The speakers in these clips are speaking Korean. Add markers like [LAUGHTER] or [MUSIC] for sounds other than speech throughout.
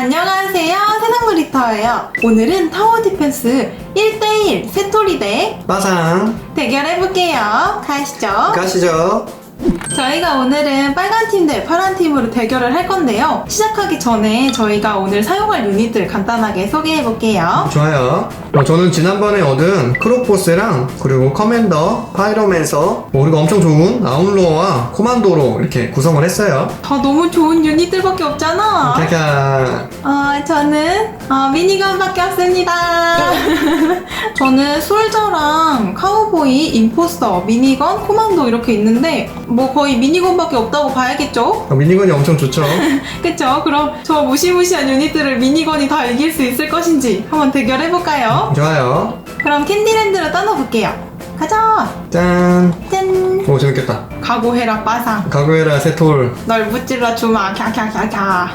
안녕하세요. 세상놀이터예요. 오늘은 타워 디펜스 1대1 세토리 대 마상 대결해볼게요. 가시죠. 가시죠. 저희가 오늘은 빨간 팀 대 파란 팀으로 대결을 할 건데요. 시작하기 전에 저희가 오늘 사용할 유닛들 간단하게 소개해 볼게요. 좋아요. 어, 저는 지난번에 얻은 크로포스랑 그리고 커맨더, 파이로맨서 뭐 우리가 엄청 좋은 아웃로어와 코만도로 이렇게 구성을 했어요. 다 너무 좋은 유닛들밖에 없잖아. 그러니까 어, 저는 어, 미니건밖에 없습니다. [LAUGHS] 저는 솔저랑 카우보이, 임포스터, 미니건, 코만도 이렇게 있는데 뭐 거의 미니건밖에 없다고 봐야겠죠? 어, 미니건이 엄청 좋죠. [LAUGHS] 그쵸? 그럼 저 무시무시한 유닛들을 미니건이 다 이길 수 있을 것인지 한번 대결해볼까요? 좋아요. 그럼 캔디랜드로 떠나볼게요. 가자! 짠. 짠! 오 재밌겠다. 각오해라 빠상. 가구에라 세톨. 널 무찔러 주마 캬캬캬캬.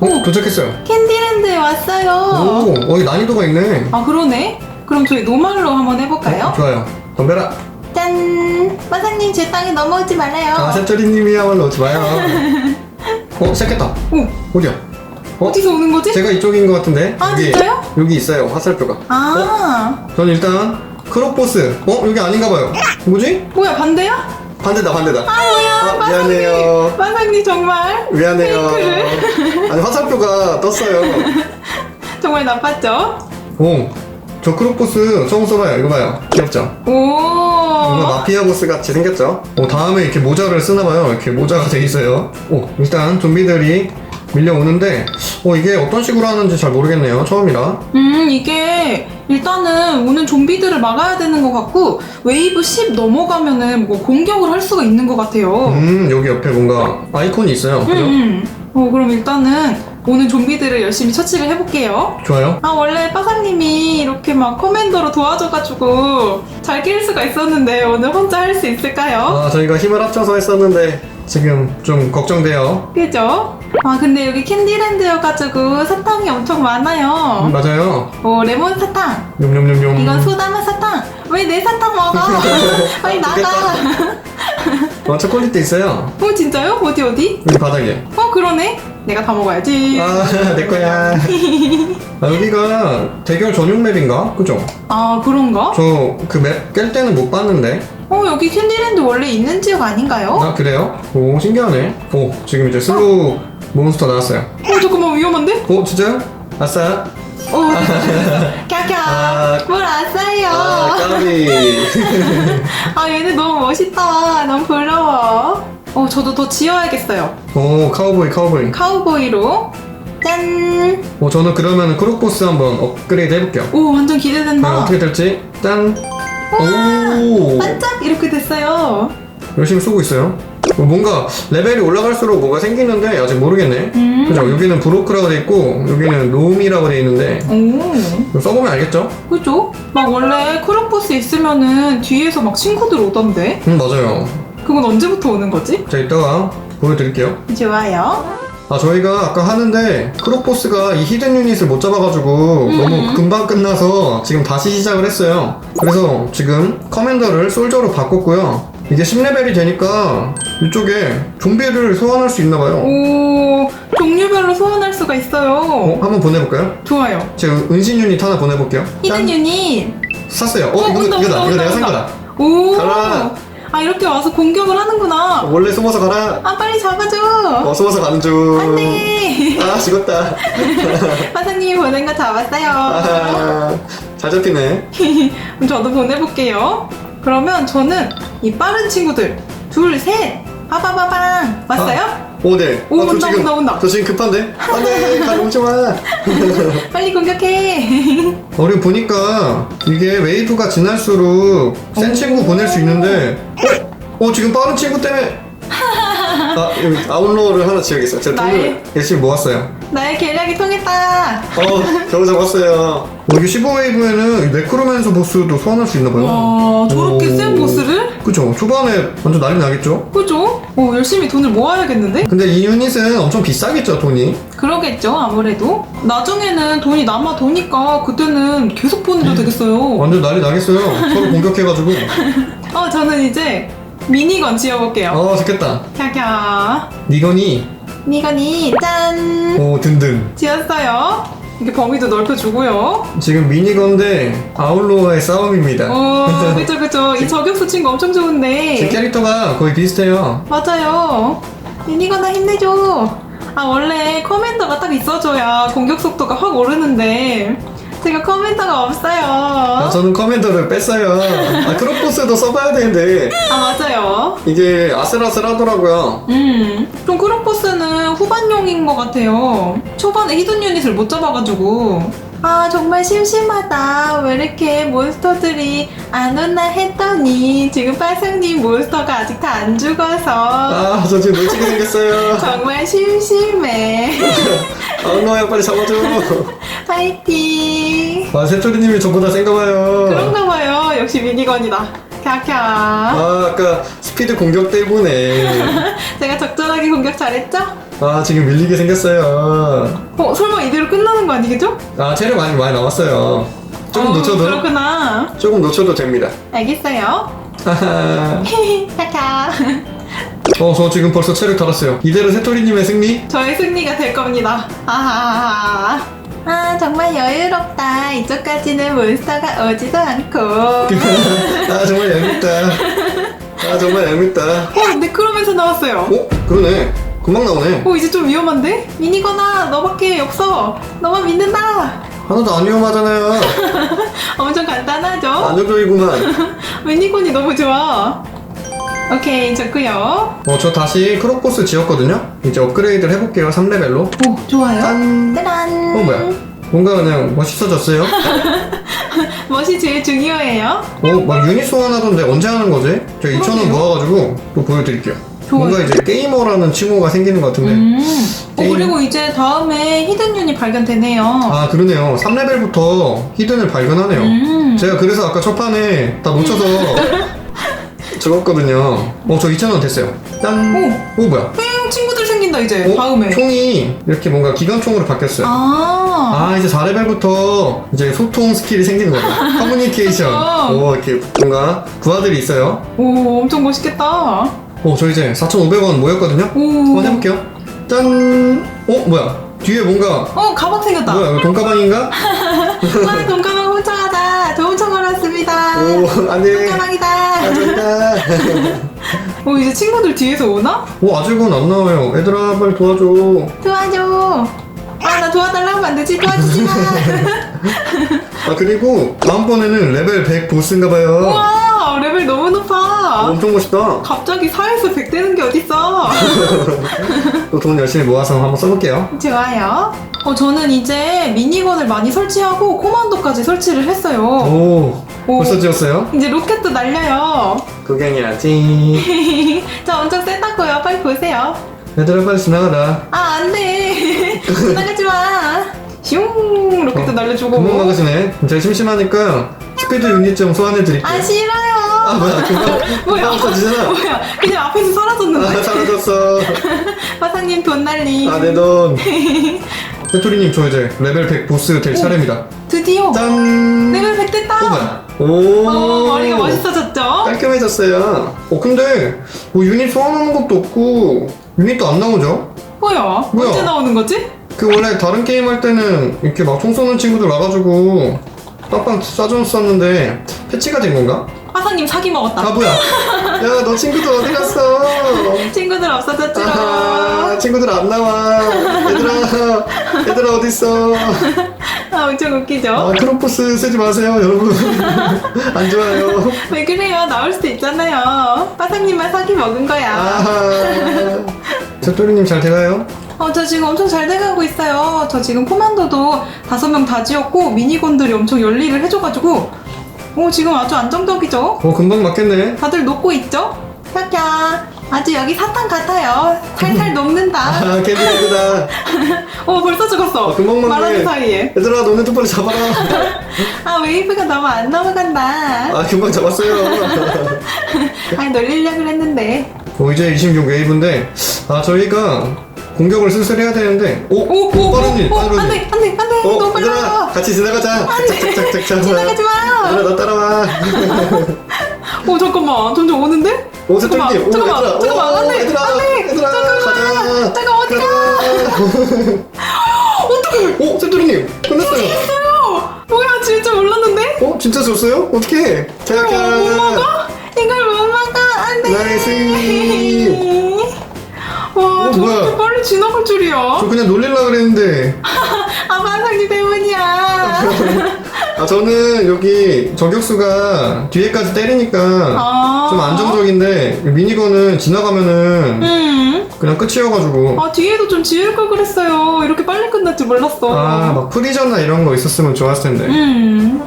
오 도착했어요. 캔디랜드에 왔어요. 오, 어, 이 난이도가 있네. 아 그러네? 그럼 저희 노말로 한번 해볼까요? 어, 좋아요. 덤벼라. 짠! 마상님 제 땅에 넘어오지 말아요. 아 세토리님이야말로 좋아요. [LAUGHS] 어 시작했다. 오! 어디야? 어? 어디서 오는 거지? 제가 이쪽인 것 같은데. 아, 여기, 진짜요? 여기 있어요 화살표가. 아 저는 일단 크로포스. 어 여기 아닌가 봐요. 뭐지? 뭐야 반대야? 반대다 반대다. 아 뭐야 아, 미안해요. 마상님 정말 미안해요. 페이크를. 아니 화살표가 떴어요. [LAUGHS] 정말 나빴죠? 오, 저 크로포스 처음 써봐요. 이거 봐요. 귀엽죠? 뭔가 오 마피아 보스 같이 생겼죠? 오, 다음에 이렇게 모자를 쓰나봐요. 이렇게 모자가 돼 있어요. 오, 일단 좀비들이 밀려오는데, 어, 이게 어떤 식으로 하는지 잘 모르겠네요. 처음이라. 음 이게 일단은 오는 좀비들을 막아야 되는 것 같고 웨이브 10 넘어가면은 뭐 공격을 할 수가 있는 것 같아요 음, 여기 옆에 뭔가 아이콘이 있어요. 음, 그죠? 음. 어 그럼 일단은 오는 좀비들을 열심히 처치를 해볼게요 좋아요. 아 원래 빠사님이 이렇게 막 커맨더로 도와줘가지고 잘 낄 수가 있었는데 오늘 혼자 할 수 있을까요? 아, 저희가 힘을 합쳐서 했었는데, 지금 좀 걱정돼요. 그죠? 아 근데 여기 캔디랜드여가지고 사탕이 엄청 많아요 음, 맞아요. 오 레몬 사탕 뇽뇽뇽뇽. 이건 소다맛 사탕 왜 내 사탕 먹어? [LAUGHS] 빨리 나가 어, 초콜릿도 있어요. 어 진짜요? 어디 어디? 여기 바닥에. 어 그러네 내가 다 먹어야지 아, [LAUGHS] 내 거야. 아, 여기가 대결 전용 맵인가? 그죠? 아 그런가? 저 그 맵 깰 때는 못 봤는데. 어 여기 캔디랜드 원래 있는 지역 아닌가요? 아, 그래요? 오, 신기하네. 오, 지금 이제 슬로우 몬스터 나왔어요. 어 잠깐만 위험한데? 오, 진짜요? 아싸. 어 [LAUGHS] 캬캬 아. 뭘 아싸요 아, 까비. [LAUGHS] 아 얘네 너무 멋있다 너무 부러워 어 저도 더 지어야겠어요 오, 카우보이, 카우보이. 카우보이로 짠 오, 저는 그러면 크로포스 한번 업그레이드 해볼게요. 오 완전 아, 기대된다 어떻게 될지. 짠. 오, 반짝 이렇게 됐어요 열심히 쏘고 있어요. 어, 뭔가 레벨이 올라갈수록 뭐가 생기는데 아직 모르겠네. 음. 그죠? 여기는 브로크라고 돼 있고 여기는 놈이라고 돼 있는데 오 이거 써보면 알겠죠? 그죠? 막 원래 크로포스 있으면은 뒤에서 막 친구들 오던데 음 맞아요. 그건 언제부터 오는 거지? 자 이따가 보여드릴게요. 좋아요 아 저희가 아까 하는데 크로포스가 이 히든 유닛을 못 잡아가지고 음. 너무 금방 끝나서 지금 다시 시작을 했어요. 그래서 지금 커맨더를 솔저로 바꿨고요. 이게 10레벨이 되니까 이쪽에 좀비를 소환할 수 있나봐요. 오 종류별로 소환할 수가 있어요 어? 한번 보내볼까요? 좋아요 제가 은신 유닛 하나 보내볼게요. 히든 짠. 유닛 샀어요. 어, 어, 이거, 온다, 이거다. 온다, 이거 내가 온다, 산 온다. 거다. 오 가라. 아 이렇게 와서 공격을 하는구나 원래 숨어서 가라. 아 빨리 잡아줘 어, 숨어서 가는 중. 안돼 아, 죽었다. [LAUGHS] 화사님이 보낸 거 잡았어요 아, 잘 잡히네. 그럼 [LAUGHS] 저도 보내볼게요 그러면 저는 이 빠른 친구들 둘 셋 빠바바방 왔어요? 오, 네. 오, 아, 저 온다, 지금, 온다, 온다. 저 지금 급한데? 안 돼, 가져오지 마. [LAUGHS] 빨리 공격해 [LAUGHS] 우리 보니까 이게 웨이브가 지날수록 센 오. 친구 보낼 수 있는데, 어? 어, 지금 빠른 친구 때문에. 아, 여기 아웃로어를 하나 지어야겠어요. 제가 돈을 나의- 열심히 모았어요. 나의 계략이 통했다 어, 겨우 잡았어요. 어, 여기 15웨이브에는 네크로맨서 보스도 소환할 수 있나봐요. 와 저렇게 오. 센 보스를? 그쵸. 초반에 완전 난리 나겠죠? 그죠? 어, 열심히 돈을 모아야겠는데? 근데 이 유닛은 엄청 비싸겠죠, 돈이? 그러겠죠 아무래도 나중에는 돈이 남아 도니까 그때는 계속 보내도 되겠어요 완전 난리 나겠어요. 서로 공격해가지고. [LAUGHS] 어 저는 이제 미니건 지어볼게요 어, 좋겠다. 캬캬 니건이 미니건이 짠! 오 든든 지었어요. 이렇게 범위도 넓혀주고요. 지금 미니건데 아울로와의 싸움입니다 오, [LAUGHS] 그쵸, 그쵸. 이 저격수 친구 엄청 좋은데. 캐릭터가 거의 비슷해요 맞아요. 미니건아 힘내줘. 아, 원래 커맨더가 딱 있어줘야 공격 속도가 확 오르는데. 제가 커맨더가 없어요. 아, 저는 커맨더를 뺐어요 아 크로포스도 써봐야 되는데 아, 맞아요. 이게 아슬아슬하더라고요 음, 좀 크로포스는 후반용인 것 같아요. 초반에 히든 유닛을 못 잡아가지고. 아, 정말 심심하다. 왜 이렇게 몬스터들이 안 오나 했더니 지금 빨상님 몬스터가 아직 다 안 죽어서 아 저 지금 놓치게 생겼어요 [LAUGHS] 정말 심심해. [LAUGHS] 아울로야 빨리 잡아줘 파이팅. 아 새토리님이 저보다 센가 봐요 그런가 봐요. 역시 미니건이다. 캬캬. 아 아까 스피드 공격 때문에 [LAUGHS] 제가 적절하게 공격 잘했죠? 아 지금 밀리게 생겼어요 어, 설마 이대로 끝나는 거 아니겠죠? 아 체력 많이 많이 남았어요 조금 어, 놓쳐도 그렇구나. 조금 놓쳐도 됩니다 알겠어요. 하하 [LAUGHS] 캬캬. 어 저 지금 벌써 체력 달았어요 이대로 새토리님의 승리? 저의 승리가 될 겁니다. 아하하하. 아, 정말 여유롭다. 이쪽까지는 몬스터가 오지도 않고. 어, [LAUGHS] 아 정말 얄밉다 아 정말 얄밉다 근데 그러면서 나왔어요. 어? 그러네 금방 나오네 어, 이제 좀 위험한데? 미니거나, 너밖에 없어. 너만 믿는다. 하나도 안 위험하잖아요 [LAUGHS] 엄청 간단하죠? 안정적이구만 [LAUGHS] 미니건이 너무 좋아. 오케이, 좋고요. 어 저 다시 크로코스 지었거든요 이제 업그레이드를 해볼게요 3레벨로 오, 좋아요. 짠 짜란. 어 뭐야 뭔가 그냥 멋있어졌어요 [LAUGHS] 멋이 제일 중요해요. 어 막 유닛 소환하던데 언제 하는 거지? 저 2,000원 그러게요. 모아가지고 또 보여드릴게요 좋아요. 뭔가 이제 게이머라는 칭호가 생기는 것 같은데 음. 어, 게임. 그리고 이제 다음에 히든 유닛 발견되네요. 아 그러네요 3레벨부터 히든을 발견하네요 음. 제가 그래서 아까 첫 판에 다 놓쳐서 [LAUGHS] 죽었거든요 어 저 2,000원 됐어요 짠! 오, 뭐야 응, 친구들 생긴다 이제 어? 다음에. 총이 이렇게 뭔가 기관총으로 바뀌었어요 아. 아 이제 4레벨부터 이제 소통 스킬이 생기는 거예요 [LAUGHS] 커뮤니케이션 그쵸. 오 이렇게 뭔가 부하들이 있어요 오, 엄청 멋있겠다. 오 저 이제 4,500원 모였거든요 오. 한번 해볼게요 짠! 어 뭐야 뒤에 뭔가 어, 가방 생겼다. 뭐야 이거 돈가방인가? 와, [LAUGHS] 돈가방 훔쳐가자. 저 훔쳐가랐습니다. 오 안돼 돈 가방이다. 가져간다 어, [LAUGHS] 이제 친구들 뒤에서 오나? 오 아직은 안 나와요 얘들아 빨리 도와줘 도와줘. 아, 나 도와달라고 하면 안 되지. 도와주지 마. [LAUGHS] 아 그리고 다음번에는 레벨 100 보스인가봐요 우와, 레벨 너무 높아. 엄청 멋있다 갑자기 4에서 100 되는 게 어딨어. [LAUGHS] 또 돈 열심히 모아서 한번 써볼게요 좋아요. 어, 저는 이제 미니건을 많이 설치하고 코만도까지 설치를 했어요. 오 오. 벌써 지었어요? 이제 로켓도 날려요. 구경해야지 [LAUGHS] 저 엄청 세다고요. 빨리 보세요. 얘들아 빨리 지나가라 아, 안 돼. [LAUGHS] 나가지 마. 슝! 로켓도 어, 날려주고. 금방 막으시네 제가 심심하니까 스피드 유닛 좀 소환해드릴게요 아, 싫어요. 아 뭐야 금방 [LAUGHS] 뭐야? 금방 없어지잖아 뭐야? 그냥 앞에서 사라졌는데. 아 사라졌어 화상님 돈 날리. 아 내돈 세토리님 저 이제 레벨 100 보스 될 차례입니다 드디어 짠 레벨 100 됐다. 어 뭐야 오 어, 머리가 멋있어졌죠? 깔끔해졌어요 어 근데 뭐 유닛 소환하는 것도 없고 유닛도 안 나오죠? 뭐야? 뭐야? 언제 나오는 거지? 그 원래 다른 게임 할 때는 이렇게 막 총 쏘는 친구들 와가지고 빵빵 쏴줬었는데 패치가 된 건가? 화상님 사기 먹었다. 아 뭐야 야 너 친구들 어디 갔어 [LAUGHS] 친구들 없어졌지롱. 아하 친구들 안 나와 얘들아 얘들아 어딨어 아, 엄청 웃기죠? 아 크로포스 쓰지 마세요 여러분 [LAUGHS] 안 좋아요 [LAUGHS] 왜 그래요? 나올 수도 있잖아요. 화상님만 사기 먹은 거야. 아하 저토리님 잘 돼가요? 어, 저 지금 엄청 잘 돼가고 있어요. 저 지금 코만도도 다섯 명 다 지었고 미니건들이 엄청 열일을 해줘가지고 오 지금 아주 안정적이죠? 어 금방 맞겠네 다들 녹고 있죠? 캬캬 아주 여기 사탕 같아요. 살살 녹는다. 아 개비레그다 [LAUGHS] 어 벌써 죽었어. 아, 금방. 말하는 사이에. 얘들아 너네 좀 빨리 잡아라 [LAUGHS] 아 웨이브가 너무 안 넘어간다. 아 금방 잡았어요 [LAUGHS] 아 놀리려고 그랬는데. 어, 이제 26 웨이브인데 아 저희가 공격을 슬슬 해야 되는데 오, 오, 오, 빠른 일 오, 빠른 일 안돼, 안돼, 안돼. 어, 너무 얘들아 빨라. 같이 지나가자 착착착착착 지나가지 마. 얘들아 너 따라와 오 잠깐만, 점점 오는데? 오 세토리님 오 잠깐만, 얘들아 잠깐만, 오, 안 돼, 얘들아 안 돼. 얘들아 가자 잠깐 어디가? [LAUGHS] 어떡해? 오 세토리님 끝났어요 있어요. 뭐야 진짜 몰랐는데? 어 진짜 줬어요 어떻게 이걸 못 먹어? 이걸 못 먹어 안돼. 나이스. 와 [LAUGHS] 어, 저렇게? 빨리 지나갈 줄이야. 저 그냥 놀릴라 그랬는데 [LAUGHS] 아 반상기 때문이야. 아 저는 여기 저격수가 뒤에까지 때리니까 아. 좀 안정적인데 미니건은 지나가면은 음. 그냥 끝이어가지고 아 뒤에도 좀 지을 걸 그랬어요. 이렇게 빨리 끝날 줄 몰랐어. 아 막 프리저나 이런 거 있었으면 좋았을 텐데 음.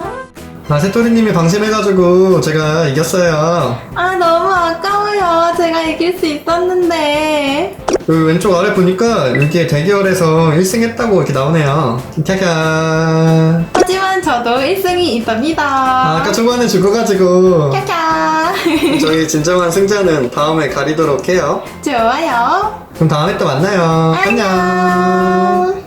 아 새토리님이 방심해가지고 제가 이겼어요 아 너무 아까워요. 제가 이길 수 있었는데. 그 왼쪽 아래 보니까 이렇게 대결에서 1승 했다고 이렇게 나오네요 캬캬 하지만 저도 1승이 있답니다. 아, 아까 초반에 죽어가지고 캬캬. [LAUGHS] 저희 진정한 승자는 다음에 가리도록 해요 좋아요. 그럼 다음에 또 만나요 안녕. 안녕.